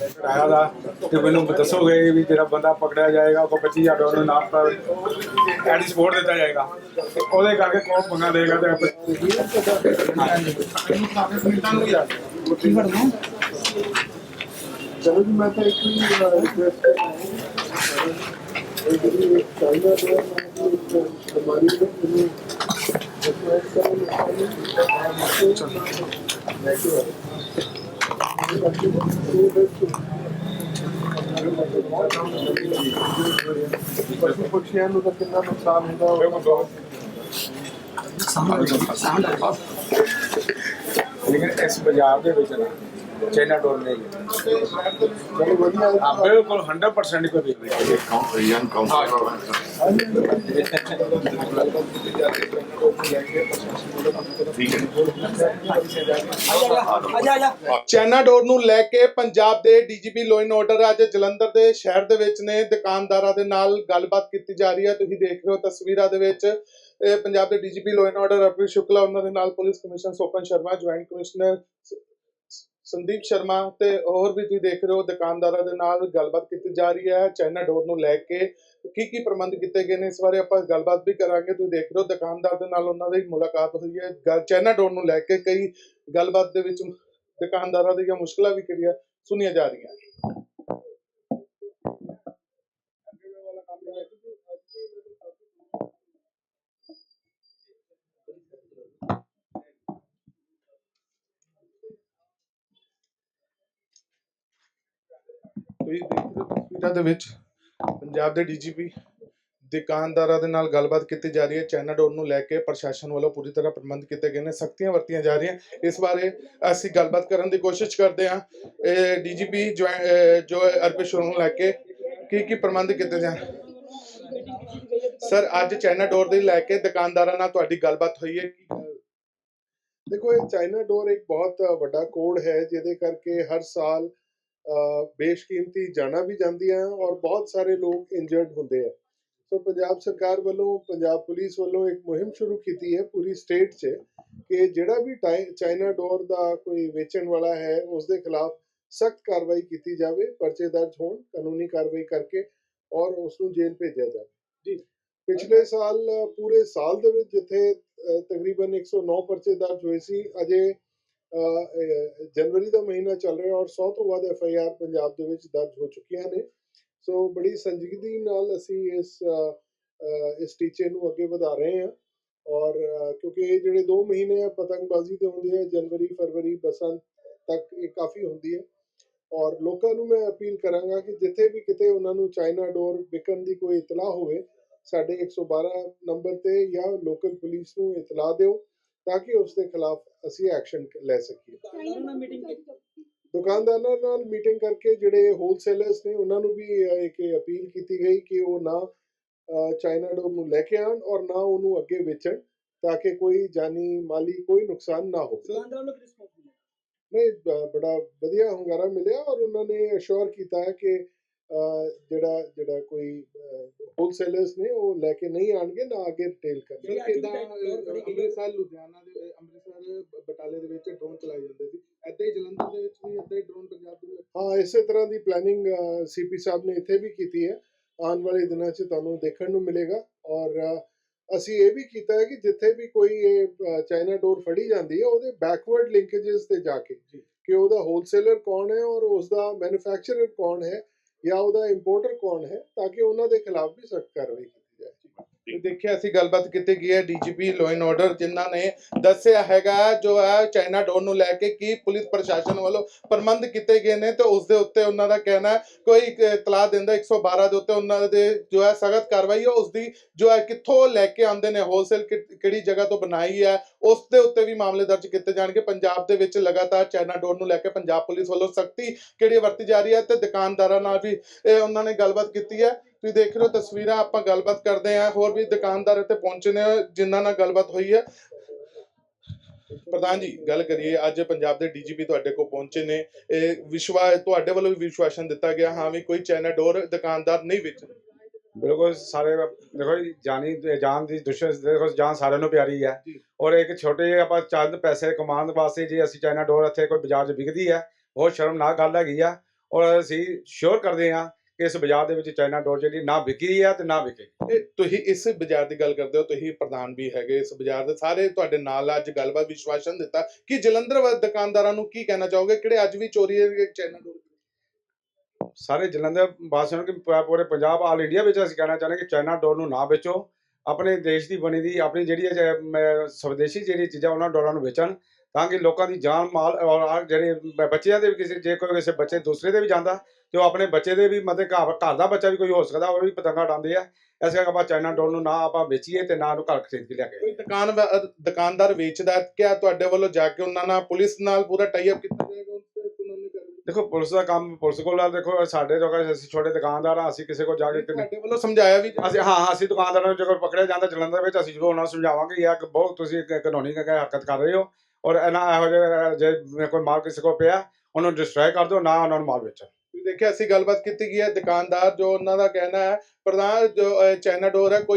ਆਇਆ ਦਾ ਤੇ ਮੈਨੂੰ ਦੱਸੋਗੇ ਵੀ ਜਿਹੜਾ ਬੰਦਾ ਪਕੜਿਆ ਜਾਏਗਾ, ਉਹ 25000 ਡਾਲਰ ਨਾਮ ਪਰ ਐਡੀ ਸਪੋਰਟ ਦਿੱਤਾ ਜਾਏਗਾ। ਤੇ ਉਹਦੇ ਕਰਕੇ ਕੌਣ ਪੰਗਾ ਦੇਗਾ ਤੇ ਆਪਾਂ ਚਲੋ ਜੀ, ਮੈਂ ਤਾਂ ਇੱਕ ਹੀ ਰਿਕੁਐਸਟ ਕਰਨਾ ਹੈ ਇਹ ਜਿਹੜੀ ਇੱਕ ਚਾਈਨਾ ਡੋਰ ਨਾਮ ਦੀ ਇੱਕ ਬਿਮਾਰੀ ਹੈ ਇਹਨੂੰ ਡਿਸਵੇਟ ਕਰੋ ਲੋਕਾਂ ਪਸ਼ੂ ਪਕਸ਼ੀਆਂ ਨੂੰ ਤਾਂ ਕਿੰਨਾ ਨੁਕਸਾਨ ਹੁੰਦਾ ਹੋਵੇਗਾ ਲੇਕਿਨ ਇਸ ਬਾਜ਼ਾਰ ਦੇ ਵਿੱਚ ਨਾ ਚਾਈਨਾ ਡੋਰ ਨਹੀਂ ਹੈ। ਚਲੋ ਵਧੀਆ ਹਾਂ ਬਿਲਕੁਲ 100% ਕੋਈ ਵੀ ਨਹੀਂ young counselor ਚੈਨਾ ਡੋਰ ਨੂੰ ਲੈ ਕੇ ਪੰਜਾਬ ਦੇ ਡੀਜੀਪੀ ਲਾਅ ਐਂਡ ਆਰਡਰ ਅੱਜ ਜਲੰਧਰ ਦੇ ਸ਼ਹਿਰ ਦੇ ਵਿੱਚ ਨੇ, ਦੁਕਾਨਦਾਰਾਂ ਦੇ ਨਾਲ ਗੱਲਬਾਤ ਕੀਤੀ ਜਾ ਰਹੀ ਹੈ। ਤੁਸੀਂ ਦੇਖ ਰਹੇ ਹੋ ਤਸਵੀਰਾਂ ਦੇ ਵਿੱਚ ਪੰਜਾਬ ਦੇ DGP law and order Ravi Shukla, ਉਹਨਾਂ ਦੇ ਨਾਲ police commissioner Sopan Sharma, joint commissioner Sandeep Sharma ਤੇ ਹੋਰ ਵੀ ਤੁਸੀਂ ਦੇਖ ਰਹੇ ਹੋ, ਦੁਕਾਨਦਾਰਾਂ ਦੇ ਨਾਲ ਗੱਲਬਾਤ ਕੀਤੀ ਜਾ ਰਹੀ ਹੈ, ਚਾਈਨਾ ਡੋਰ ਨੂੰ ਲੈ ਕੇ ਕੀ ਕੀ ਪ੍ਰਬੰਧ ਕੀਤੇ ਗਏ ਨੇ, ਇਸ ਬਾਰੇ ਆਪਾਂ ਗੱਲਬਾਤ ਵੀ ਕਰਾਂਗੇ। ਤੁਸੀਂ ਦੇਖ ਰਹੇ ਹੋ, ਦੁਕਾਨਦਾਰ ਦੇ ਨਾਲ ਉਹਨਾਂ ਦੀ ਮੁਲਾਕਾਤ ਹੋਈ ਹੈ। ਗੱਲ- ਚਾਈਨਾ ਡੋਰ ਨੂੰ ਲੈ ਕੇ ਕਈ ਗੱਲਬਾਤ ਦੇ ਵਿੱਚ ਦੁਕਾਨਦਾਰਾਂ ਦੀਆਂ ਮੁਸ਼ਕਲਾਂ ਵੀ ਕਿਹੜੀਆਂ ਸੁਣੀਆਂ ਜਾ ਰਹੀਆਂ। ਤੁਸੀਂ ਦੇਖ ਤਸਵੀਰਾਂ ਦੇ ਵਿੱਚ ਪੰਜਾਬ ਦੇ ਡੀਜੀਪੀ ਦੁਕਾਨਦਾਰਾਂ ਦੇ ਨਾਲ ਗੱਲਬਾਤ ਕੀਤੀ ਜਾ ਰਹੀ ਹੈ। ਚਾਈਨਾ ਡੋਰ ਨੂੰ ਲੈ ਕੇ ਪ੍ਰਸ਼ਾਸਨ ਵੱਲੋਂ ਪੂਰੀ ਤਰ੍ਹਾਂ ਪ੍ਰਬੰਧ ਕੀਤੇ ਗਏ ਨੇ, ਸਖਤੀਆਂ ਵਰਤੀਆਂ ਜਾ ਰਹੀਆਂ। ਇਸ ਬਾਰੇ ਅਸੀਂ ਗੱਲਬਾਤ ਕਰਨ ਦੀ ਕੋਸ਼ਿਸ਼ ਕਰਦੇ ਹਾਂ। ਡੀਜੀਪੀ ਜੋ ਅਰਪਿਸ਼ ਨੂੰ ਲੈ ਕੇ ਕੀ ਕੀ ਪ੍ਰਬੰਧ ਕੀਤੇ ਜਾਣ? ਸਰ, ਅੱਜ ਚਾਈਨਾ ਡੋਰ ਦੇ ਲੈ ਕੇ ਦੁਕਾਨਦਾਰਾਂ ਨਾਲ ਤੁਹਾਡੀ ਗੱਲਬਾਤ ਹੋਈ ਹੈ। ਦੇਖੋ, ਇਹ ਚਾਈਨਾ ਡੋਰ ਇੱਕ ਬਹੁਤ ਵੱਡਾ ਕੋਡ ਹੈ, ਜਿਹਦੇ ਕਰਕੇ ਹਰ ਸਾਲ ਬੇਸ਼ਕੀਮਤੀ ਜਾਨਾਂ ਵੀ ਜਾਂਦੀਆਂ ਔਰ ਬਹੁਤ ਸਾਰੇ ਲੋਕ ਇੰਜਰਡ ਹੁੰਦੇ ਆ। ਸੋ ਪੰਜਾਬ ਸਰਕਾਰ ਵੱਲੋਂ ਪੰਜਾਬ ਪੁਲਿਸ ਵੱਲੋਂ ਇੱਕ ਮੁਹਿੰਮ ਸ਼ੁਰੂ ਕੀਤੀ ਹੈ ਪੂਰੀ ਸਟੇਟ 'ਚ ਕਿ ਜਿਹੜਾ ਵੀ ਚਾਈਨਾ ਡੋਰ ਦਾ ਕੋਈ ਵੇਚਣ ਵਾਲਾ ਹੈ ਉਸ ਦੇ ਖਿਲਾਫ ਸਖਤ ਕਾਰਵਾਈ ਕੀਤੀ ਜਾਵੇ ਪਰਚੇ ਦਰਜ ਹੋਣ ਕਾਨੂੰਨੀ ਕਾਰਵਾਈ ਕਰਕੇ ਔਰ ਉਸ ਨੂੰ ਜੇਲ੍ਹ ਭੇਜਿਆ ਜਾਵੇ। ਜੀ। ਪਿਛਲੇ ਸਾਲ ਪੂਰੇ ਸਾਲ ਦੇ ਵਿੱਚ ਜਿੱਥੇ ਤਕਰੀਬਨ 109 ਪਰਚੇ ਦਰਜ ਹੋਏ ਸੀ ਅਜੇ ਅ, ਅ, ਜਨਵਰੀ ਦਾ ਮਹੀਨਾ ਚੱਲ ਰਿਹਾ ਔਰ 100 ਤੋਂ ਵੱਧ ਐਫ ਆਈ ਆਰ ਪੰਜਾਬ ਦੇ ਵਿੱਚ ਦਰਜ ਹੋ ਚੁੱਕੀਆਂ ਨੇ। ਸੋ ਬੜੀ ਸੰਜੀਦਗੀ ਨਾਲ ਅਸੀਂ ਇਸ ਅ, ਅ, ਇਸ ਟੀਚੇ ਨੂੰ ਅੱਗੇ ਵਧਾ ਰਹੇ ਹਾਂ ਔਰ ਅ, ਕਿਉਂਕਿ ਇਹ ਜਿਹੜੇ 2 ਮਹੀਨੇ ਆ ਪਤੰਗਬਾਜ਼ੀ ਦੇ ਹੁੰਦੇ ਆ ਜਨਵਰੀ ਫਰਵਰੀ ਬਸੰਤ ਤੱਕ ਇਹ ਕਾਫੀ ਹੁੰਦੀ ਹੈ। ਔਰ ਲੋਕਾਂ ਨੂੰ ਮੈਂ ਅਪੀਲ ਕਰਾਂਗਾ ਕਿ ਜਿੱਥੇ ਵੀ ਕਿਤੇ ਉਹਨਾਂ ਨੂੰ ਚਾਈਨਾ ਡੋਰ ਵਿਕਣ ਦੀ ਕੋਈ ਇਤਲਾਹ ਹੋਵੇ ਸਾਡੇ 112 ਨੰਬਰ ਤੇ ਜਾਂ ਲੋਕਲ ਪੁਲਿਸ ਨੂੰ ਇਤਲਾਹ ਦਿਓ। ਤਾਂ ਕਿ ਉਸ ਦੇ ਖਿਲਾਫ ਅਸੀਂ ਐਕਸ਼ਨ ਲੈ ਸਕੀਏ। ਦੁਕਾਨਦਾਰਾਂ ਨਾਲ ਮੀਟਿੰਗ ਕਰਕੇ ਜਿਹੜੇ ਹੋਲਸੇਲਰਸ ਨੇ ਉਹਨਾਂ ਨੂੰ ਵੀ ਇੱਕ ਅਪੀਲ ਕੀਤੀ ਗਈ ਕਿ ਉਹ ਨਾ ਚਾਈਨਾ ਡੋਰ ਨੂੰ ਲੈ ਕੇ ਆਉਣ ਔਰ ਨਾ ਉਹਨੂੰ ਅੱਗੇ ਵੇਚਣ ਤਾਂ ਕਿ ਕੋਈ ਜਾਨੀ ਮਾਲੀ ਕੋਈ ਨੁਕਸਾਨ ਨਾ ਹੋਵੇ। ਨਹੀਂ ਬੜਾ ਵਧੀਆ ਹੁੰਗਾਰਾ ਮਿਲਿਆ ਔਰ ਉਹਨਾਂ ਨੇ ਅਸ਼ੋਰ ਕੀਤਾ ਹੈ ਕਿ ਜਿਹੜਾ ਜਿਹੜਾ ਕੋਈ ਹੋਲਸੇਲਰਸ ਨੇ ਉਹ ਲੈ ਕੇ ਨਹੀਂ ਆਣਗੇ ਨਾ ਅੱਗੇ ਰਿਟੇਲ ਕਰਨਗੇ। ਕਿਦਾਂ ਅੰਮ੍ਰਿਤਸਰ ਲੁਧਿਆਣਾ ਦੇ ਅੰਮ੍ਰਿਤਸਰ ਬਟਾਲੇ ਦੇ ਵਿੱਚ ਡਰੋਨ ਚਲਾਏ ਜਾਂਦੇ ਸੀ। ਐਦਾਂ ਹੀ ਜਲੰਧਰ ਦੇ ਵਿੱਚ ਵੀ ਐਦਾਂ ਹੀ ਡਰੋਨ ਪੰਜਾਬ ਦੇ ਹਾਂ ਇਸੇ ਤਰ੍ਹਾਂ ਦੀ ਪਲੈਨਿੰਗ ਸੀਪੀ ਸਾਹਿਬ ਨੇ ਇੱਥੇ ਵੀ ਕੀਤੀ ਹੈ। ਆਉਣ ਵਾਲੇ ਦਿਨਾਂ 'ਚ ਤੁਹਾਨੂੰ ਦੇਖਣ ਨੂੰ ਮਿਲੇਗਾ। ਔਰ ਅਸੀਂ ਇਹ ਵੀ ਕੀਤਾ ਹੈ ਕਿ ਜਿੱਥੇ ਵੀ ਕੋਈ ਇਹ ਚਾਈਨਾ ਡੋਰ ਫੜੀ ਜਾਂਦੀ ਹੈ ਉਹਦੇ ਬੈਕਵਰਡ ਲਿੰਕੇजेस ਤੇ ਜਾ ਕੇ ਕਿ ਉਹਦਾ ਹੋਲਸੇਲਰ ਕੌਣ ਹੈ ਔਰ ਉਸ ਦਾ ਮੈਨੂਫੈਕਚਰਰ ਕੌਣ ਹੈ। ਜਾਂ ਉਹਦਾ ਇੰਪੋਰਟਰ ਕੌਣ ਹੈ ਤਾਂ ਕਿ ਉਹਨਾਂ ਦੇ ਖਿਲਾਫ ਵੀ ਸਖਤ ਕਾਰਵਾਈ ਕੀਤੀ ਜਾਏ ਦੇਖਿਆ, ਅਸੀਂ ਗੱਲਬਾਤ ਕੀਤੀ ਗਈ ਹੈ ਡੀਜੀਪੀ ਲਾਅ ਐਂਡ ਆਰਡਰ ਜਿਨ੍ਹਾਂ ਨੇ ਦੱਸਿਆ ਹੈਗਾ ਜੋ ਹੈ ਚਾਈਨਾ ਡੋਰ ਨੂੰ ਲੈ ਕੇ ਕੀ ਪੁਲਿਸ ਪ੍ਰਸ਼ਾਸਨ ਵੱਲੋਂ ਪ੍ਰਬੰਧ ਕੀਤੇ ਗਏ ਨੇ ਤੇ ਉਸ ਦੇ ਉੱਤੇ ਉਹਨਾਂ ਦਾ ਕਹਿਣਾ ਕੋਈ ਇਤਲਾਹ ਦਿੰਦਾ 112 ਦੇ ਉੱਤੇ ਉਹਨਾਂ ਦੇ ਜੋ ਹੈ ਸਖਤ ਕਾਰਵਾਈ ਹੈ, ਉਸ ਦੀ ਜੋ ਹੈ ਕਿੱਥੋਂ ਲੈ ਕੇ ਆਉਂਦੇ ਨੇ ਹੋਲਸੇਲ ਕਿਹੜੀ ਜਗ੍ਹਾ ਤੋਂ ਬਣਾਈ ਹੈ, ਉਸ ਦੇ ਉੱਤੇ ਵੀ ਮਾਮਲੇ ਦਰਜ ਕੀਤੇ ਜਾਣਗੇ। ਪੰਜਾਬ ਦੇ ਵਿੱਚ ਲਗਾਤਾਰ ਚਾਈਨਾ ਡੋਰ ਨੂੰ ਲੈ ਕੇ ਪੰਜਾਬ ਪੁਲਿਸ ਵੱਲੋਂ ਸਖਤੀ ਕਿਹੜੀ ਵਰਤੀ ਜਾ ਰਹੀ ਹੈ ਤੇ ਦੁਕਾਨਦਾਰਾਂ ਨਾਲ ਵੀ ਇਹ ਉਹਨਾਂ ਨੇ ਗੱਲਬਾਤ ਕੀਤੀ ਹੈ। ਤੁਸੀਂ ਦੇਖ ਰਹੇ ਹੋ ਤਸਵੀਰਾਂ ਆਪਾਂ ਗੱਲਬਾਤ ਕਰਦੇ ਹਾਂ ਹੋਰ ਵੀ ਦੁਕਾਨਦਾਰ ਇੱਥੇ ਪਹੁੰਚੇ ਨੇ ਜਿਨ੍ਹਾਂ ਨਾਲ ਗੱਲਬਾਤ ਹੋਈ ਹੈ। ਪ੍ਰਧਾਨ ਜੀ ਗੱਲ ਕਰੀਏ ਅੱਜ ਪੰਜਾਬ ਦੇ ਡੀਜੀਪੀ ਤੁਹਾਡੇ ਕੋਲ ਪਹੁੰਚੇ ਨੇ। ਇਹ ਵਿਸ਼ਵਾਸ ਤੁਹਾਡੇ ਵੱਲੋਂ ਵੀ ਵਿਸ਼ਵਾਸਨ ਦਿੱਤਾ ਗਿਆ ਹਾਂ ਵੀ ਕੋਈ ਚਾਈਨਾ ਡੋਰ ਦੁਕਾਨਦਾਰ ਨਹੀਂ ਵੇਚਣਾ ਬਿਲਕੁਲ ਸਾਰੇ ਦੇਖੋ ਜੀ ਜਾਨੀ ਜਾਨ ਦੀ ਦੁਸ਼ਮਣ ਦੇਖੋ ਜਾਨ ਸਾਰਿਆਂ ਨੂੰ ਪਿਆਰੀ ਹੈ। ਔਰ ਇੱਕ ਛੋਟੇ ਜਿਹੇ ਆਪਾਂ ਚੰਦ ਪੈਸੇ ਕਮਾਉਣ ਵਾਸਤੇ ਜੇ ਅਸੀਂ ਚਾਈਨਾ ਡੋਰ ਇੱਥੇ ਕੋਈ ਬਾਜ਼ਾਰ 'ਚ ਵਿਕਦੀ ਹੈ ਬਹੁਤ ਸ਼ਰਮਨਾਕ ਗੱਲ ਹੈਗੀ ਆ। ਔਰ ਅਸੀਂ ਸ਼ੋਰ ਕਰਦੇ ਕਿ ਇਸ ਬਾਜ਼ਾਰ ਦੇ ਵਿੱਚ ਚਾਈਨਾ ਡੋਰ ਜਿਹੜੀ ਨਾ ਵਿਕੀ ਹੈ ਤੇ ਨਾ ਵਿਕੇ। ਇਹ ਤੁਸੀਂ ਇਸ ਬਾਜ਼ਾਰ ਦੀ ਗੱਲ ਕਰਦੇ ਹੋ, ਤੁਸੀਂ ਪ੍ਰਧਾਨ ਵੀ ਹੈਗੇ ਇਸ ਬਾਜ਼ਾਰ ਦੇ, ਸਾਰੇ ਤੁਹਾਡੇ ਨਾਲ ਅੱਜ ਗੱਲਬਾਤ ਵਿਸ਼ਵਾਸਨ ਦਿੱਤਾ। ਕਿ ਜਲੰਧਰ ਵਾਲੇ ਦੁਕਾਨਦਾਰਾਂ ਨੂੰ ਕੀ ਕਹਿਣਾ ਚਾਹੋਗੇ? ਕਿਹੜੇ ਅੱਜ ਵੀ ਚੋਰੀ ਦੇ ਚਾਈਨਾ ਡੋਰ? ਸਾਰੇ ਜਲੰਧਰ ਵਾਸੀਆਂ ਨੂੰ ਕਿ ਪੂਰੇ ਪੰਜਾਬ, ਆਲ ਇੰਡੀਆ ਵਿੱਚ ਅਸੀਂ ਕਹਿਣਾ ਚਾਹੁੰਦੇ ਕਿ ਚਾਈਨਾ ਡੋਰ ਨੂੰ ਨਾ ਵੇਚੋ। ਆਪਣੇ ਦੇਸ਼ ਦੀ ਬਣੀ ਦੀ, ਆਪਣੀ ਜਿਹੜੀ ਸਵਦੇਸ਼ੀ ਜਿਹੜੀ ਚੀਜ਼ਾਂ ਉਹਨਾਂ ਡੋਰਾਂ ਨੂੰ ਵੇਚਣ ਤਾਂ ਕਿ ਲੋਕਾਂ ਦੀ ਜਾਨ ਮਾਲ ਔਰ ਜਿਹੜੇ ਬੱਚਿਆਂ ਦੇ ਵੀ ਕਿਸੇ ਜੇ ਕੋਈ ਕਿਸੇ ਬੱਚੇ ਦੂਸਰੇ ਦੇ ਵੀ ਜਾਂਦਾ ਤੇ ਉਹ ਆਪਣੇ ਬੱਚੇ ਦੇ ਵੀ ਮਤਲਬ ਘਰ ਘਰ ਦਾ ਬੱਚਾ ਵੀ ਕੋਈ ਹੋ ਸਕਦਾ ਉਹ ਵੀ ਪਤੰਗਾ ਉਡਾਉਂਦੇ ਆ। ਇਸ ਕਰਕੇ ਆਪਾਂ ਚਾਈਨਾ ਡੋਰ ਨੂੰ ਨਾ ਆਪਾਂ ਵੇਚੀਏ ਤੇ ਨਾ ਉਹਨੂੰ ਘਰ ਖਰੀਦ ਕੇ ਲਿਆ ਕੇ ਕੋਈ ਦੁਕਾਨ ਦੁਕਾਨਦਾਰ ਵੇਚਦਾ ਕਿਆ ਤੁਹਾਡੇ ਵੱਲੋਂ ਜਾ ਕੇ ਉਹਨਾਂ ਨਾਲ ਪੁਲਿਸ ਨਾਲ ਪੂਰਾ ਟਾਈ ਅਪ ਕੀਤਾ ਜਾਏਗਾ ਦੇਖੋ ਪੁਲਿਸ ਦਾ ਕੰਮ ਪੁਲਿਸ ਕੋਲ ਆ ਦੇਖੋ ਸਾਡੇ ਲੋਕਾਂ ਅਸੀਂ ਛੋਟੇ ਦੁਕਾਨਦਾਰ ਆ ਅਸੀਂ ਕਿਸੇ ਕੋਲ ਜਾ ਕੇ ਤੁਹਾਡੇ ਵੱਲੋਂ ਸਮਝਾਇਆ ਵੀ ਅਸੀਂ ਹਾਂ ਹਾਂ ਅਸੀਂ ਦੁਕਾਨਦਾਰਾਂ ਨੂੰ ਜਦੋਂ ਪਕੜਿਆ ਜਾਂਦਾ ਜਲੰਧਰ ਵਿੱਚ ਅਸੀਂ ਜ਼ਰੂਰ ਉਹਨਾਂ ਨੂੰ ਸਮਝਾਵਾਂਗੇ ਇੱਕ ਬਹੁਤ ਤੁਸੀਂ ਇੱਕ ਕਾਨੂੰਨੀ ਹਰਕਤ ਕਰ ਰਹੇ ਹੋ ਔਰ ਇਹਨਾਂ ਇਹੋ ਜਿਹੇ ਜੇ ਕੋਈ ਮਾਲ ਕਿਸੇ ਕੋਲ ਪਿਆ ਉਹਨੂੰ ਡਿਸਟਰਾਏ ਕਰ ਦਿਓ ਨਾ ਉਹਨਾਂ ਨੂੰ ਮਾਲ ਵੇਚੋ ਦੇਖਿਆ ਅਸੀਂ ਗੱਲਬਾਤ ਕੀਤੀ ਗਈ ਹੈ ਦੁਕਾਨਦਾਰ ਜੋ ਉਹਨਾਂ ਦਾ ਕਹਿਣਾ ਹੈ ਪ੍ਰਧਾਨ ਜੋ ਅਹ, ਚਾਈਨਾ ਡੋਰ ਹੈ ਕੋਈ